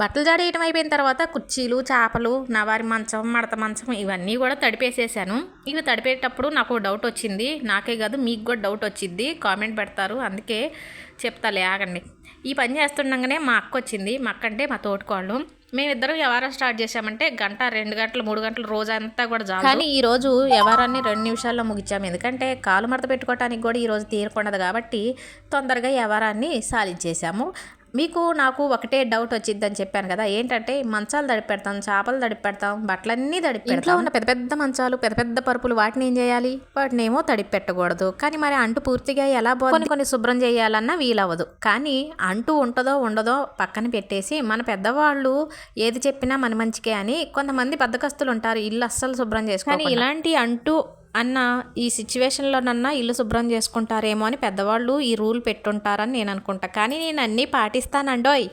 బట్టలు జాడేయటం అయిపోయిన తర్వాత కుర్చీలు చేపలు నవారి మంచం మడత మంచం ఇవన్నీ కూడా తడిపేసేసాను. ఇవి తడిపేటప్పుడు నాకు డౌట్ వచ్చింది. నాకే కాదు మీకు కూడా డౌట్ వచ్చింది. కామెంట్ పెడతారు. అందుకే చెప్తాలే ఆగండి. ఈ పని చేస్తుండగానే మా అక్క వచ్చింది. మా అక్క అంటే మా తోటికోళ్ళు. మేమిద్దరం వ్యవహారం స్టార్ట్ చేసామంటే గంట రెండు గంటలు మూడు గంటలు రోజంతా కూడా జాము కానీ ఈ రోజు వ్యవహారాన్ని రెండు నిమిషాల్లో ముగించాము ఎందుకంటే కాలు మడత పెట్టుకోవడానికి కూడా ఈ రోజు తీరకుండదు కాబట్టి తొందరగా వ్యవహారాన్ని సాధించేసాము మీకు నాకు ఒకటే డౌట్ వచ్చిందని చెప్పాను కదా. ఏంటంటే మంచాలు తడిపెడతాం చేపలు తడిపెడతాం బట్టలన్నీ తడిపెడతాం ఇంట్లో ఉన్న పెద్ద పెద్ద మంచాలు పెద్ద పెద్ద పరుపులు వాటిని ఏం చేయాలి? వాటిని ఏమో తడిపెట్టకూడదు కానీ మరి అంటు పూర్తిగా ఎలా కొన్ని కొన్ని శుభ్రం చేయాలన్నా వీలవ్వదు. కానీ అంటు ఉంటుందో ఉండదో పక్కన పెట్టేసి మన పెద్దవాళ్ళు ఏది చెప్పినా మన మంచికే అని కొంతమంది బద్దకస్తులు ఉంటారు. ఇల్లు అస్సలు శుభ్రం చేసుకో కానీ ఇలాంటి అంటూ అన్న ఈ సిచ్యువేషన్లోనన్నా ఇల్లు శుభ్రం చేసుకుంటారేమో అని పెద్దవాళ్ళు ఈ రూల్ పెట్టుంటారని నేను అనుకుంటా. కానీ నేను అన్నీ పాటిస్తానండోయ్.